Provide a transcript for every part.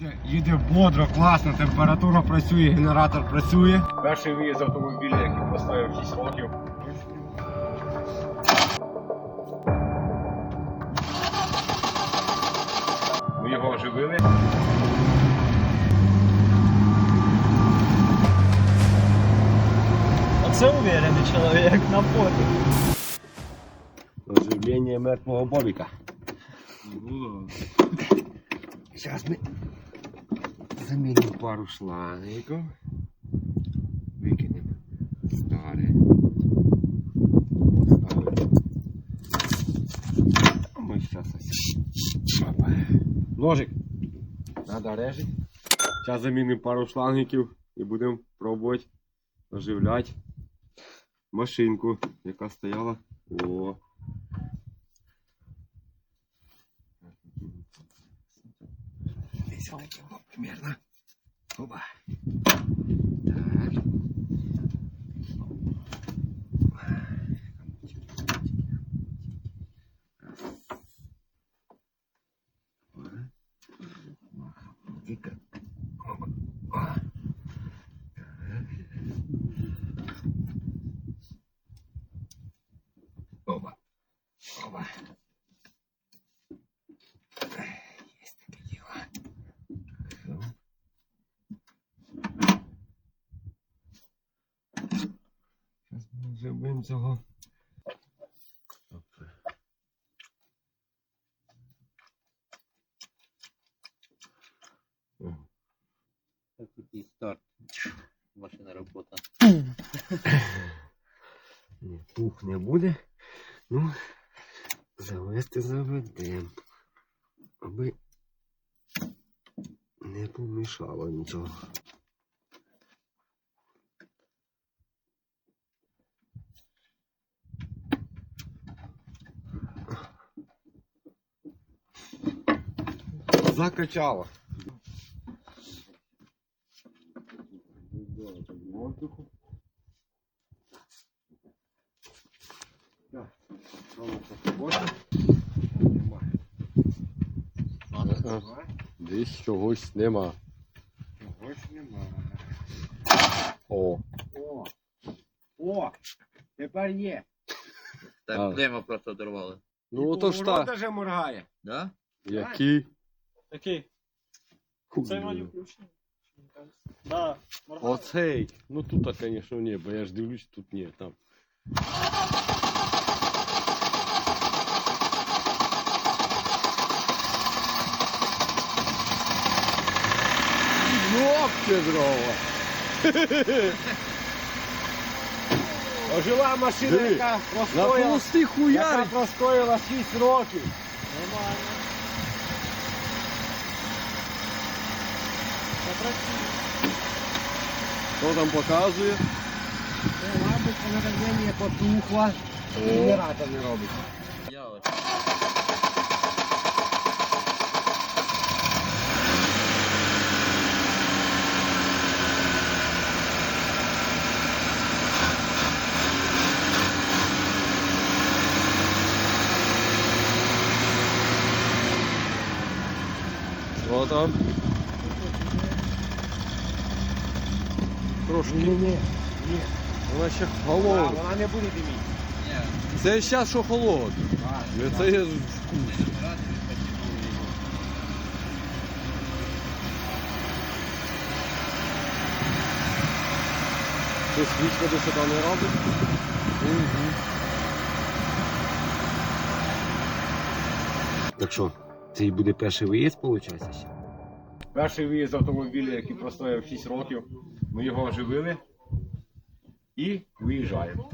Їде, їде бодро, класно, температура працює, генератор працює. Перший виїзд автомобіля, який поставив 6 років. Ми його оживили. Оце уверений чоловік на фото. Оживлення мертвого бобіка. Зараз ми замінимо пару шлангиків. Викинемо старе. Поставимо. А Ми зараз ось. Ножик. Надо режить. Зараз замінимо пару шлангиків і будемо пробувати оживляти машинку, яка стояла. О. Десь отакі, о, примерно. Оба. Так. Оба. Оба. Оба. Есть таке діло. Хорошо. Зараз ми зробимо цього. Так такий старт. Машина робота. Ні, пух не буде. Ну, завести заведемо. Аби не помішало нічого. Закачало. Так. Десь чогось нема. Чогось немає. О, О! О! Тепер є. Так, А. клема просто оторвали. ну ото ж та. Даже моргає. Да? Які? Такий. Це вроді Хуй. включений. Да, моргає. Оцей. Ну тут, звісно, ні, бо я ж дивлюсь, тут ні, там. Йопте дрова! Ожила машина, Диви, яка На простояла, холости яка хуярить! простояла 6 років. Нормально. Що там показує? Мабуть, наведення потухло. Генератор не робить. Я ось. Що там? Трошки. Ні, ні, ні. Вона ще холодна. Вона не буде диміти. Це зараз що холодно. А, це є вкус. Це свічка до сюди не робить. Так що, це і буде перший виїзд, виходить? Перший виїзд автомобіля, який простояв 6 років. Ми його оживили і виїжджаємо.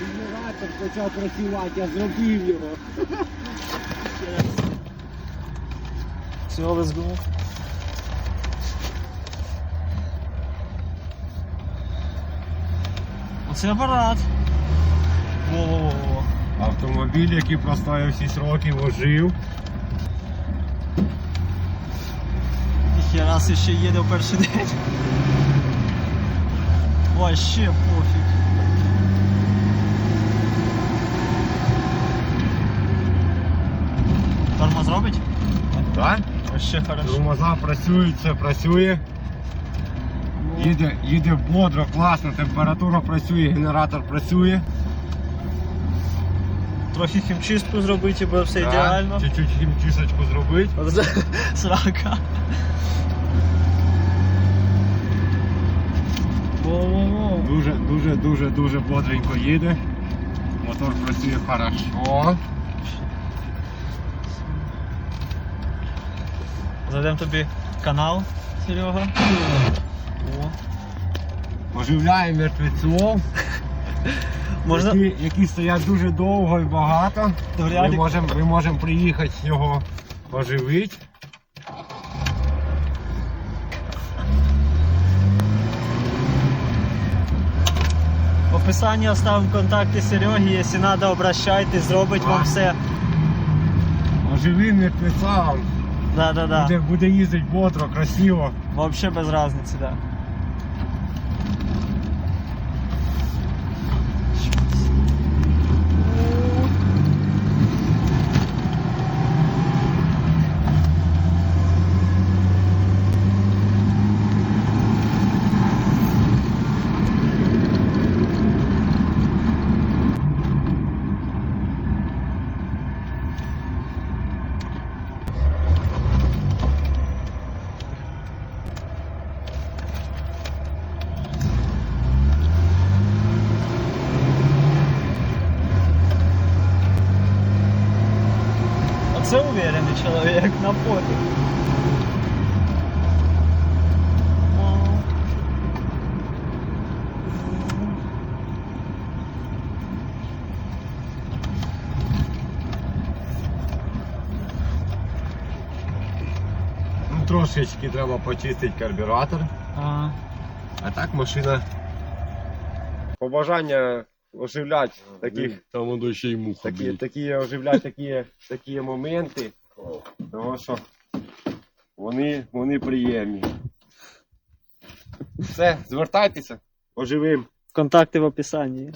Генератор почав працювати, я зробив його. Let's go. Оце апарат. Во-во-во. Автомобіль, який простояв 6 років, ожив. Ніхера си ще їде в перший день. Вообще пофіг. Тормоз робить? Так? Вообще хорошо. Тормоза працюють, все працює. Їде, їде бодро, класно, температура працює, генератор працює. Трохи хімчистку зробити, бо все ідеально. Чуть-чуть хімчисточку зробити. Срака. Воу-воу-воу. Дуже, дуже, дуже, дуже бодренько їде. Мотор працює хорошо. Зайдемо тобі канал, Серега. О. Оживляє мертвеців, Можна які, які стоять дуже довго і багато. Ми можемо ми можемо приїхати його оживити. Описанні оставимо контакти Сереги, якщо треба, обращайтесь, зробить вам А. все. не мертвеця, Да-да-да. буде, буде їздити бодро, красиво. Вообще без разницы, да. Оце уверенный человек на. Вау. Ну, трошечки треба почистити карбюратор. А, А так машина. Побажання оживляти таких, Там воно ще й муха. такі, такі оживлять такі, такі моменти. Тому що вони, вони приємні. Все, звертайтеся, оживим. контакти в описанні.